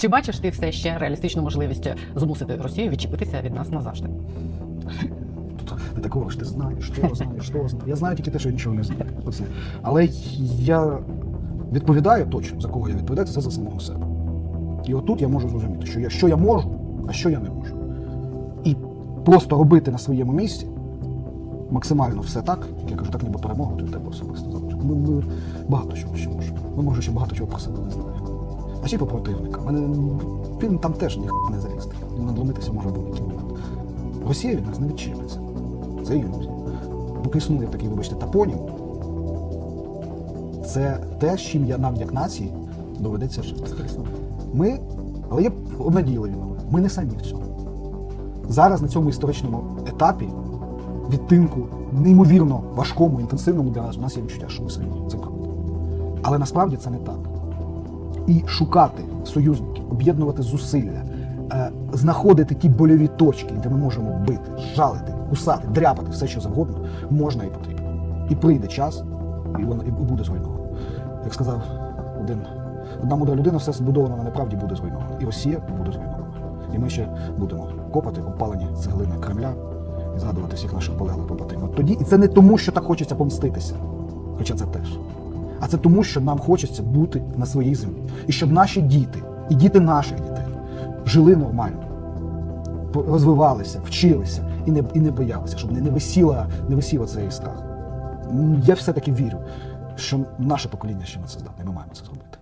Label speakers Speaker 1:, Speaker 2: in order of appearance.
Speaker 1: Чи бачиш ти все ще реалістичну можливість змусити Росію відчепитися від нас назавжди?
Speaker 2: Ти такого ж ти знаєш, що знаєш, що знаєш. Я знаю тільки те, що я нічого не знаю. Оце. Але я відповідаю точно, за кого я відповідаю, це за самого себе. І отут я можу зрозуміти, що я, що я можу, а що я не можу. І просто робити на своєму місці максимально все так, як я кажу, так ніби перемога від тебе особисто залежить. Ми, ми багато чого ще можемо. Ми може ще багато чого про себе не знаємо. А ще й по противникам. Мене він там теж ніхто не залізти. Він надломитися може момент. Росія від нас не відчепиться. Це ілюзія. Поки існує такий, вибачте, тапонім, це те, з чим я нам, як нації, доведеться жити. Ми, але є одне діло, Львове, ми не самі в цьому. Зараз на цьому історичному етапі відтинку неймовірно важкому, інтенсивному для нас, у нас є відчуття, що ми самі. Це правда. Але насправді це не так. І шукати союзників, об'єднувати зусилля, е, знаходити ті больові точки, де ми можемо бити, жалити, кусати, дряпати, все що завгодно, можна і потрібно. І прийде час, і воно і буде зруйновано. Як сказав один, одна мудра людина, все збудовано на неправді буде зруйновано. І Росія буде зруйнована. І ми ще будемо копати опалені цеглини Кремля і згадувати всіх наших полеглих побратимів. Тоді, і це не тому, що так хочеться помститися, хоча це теж. А це тому, що нам хочеться бути на своїй землі. І щоб наші діти, і діти наших дітей жили нормально, розвивалися, вчилися і не, і не боялися, щоб не, висіла, не висіла цей страх. Я все-таки вірю, що наше покоління ще на це здатне. Ми маємо це зробити.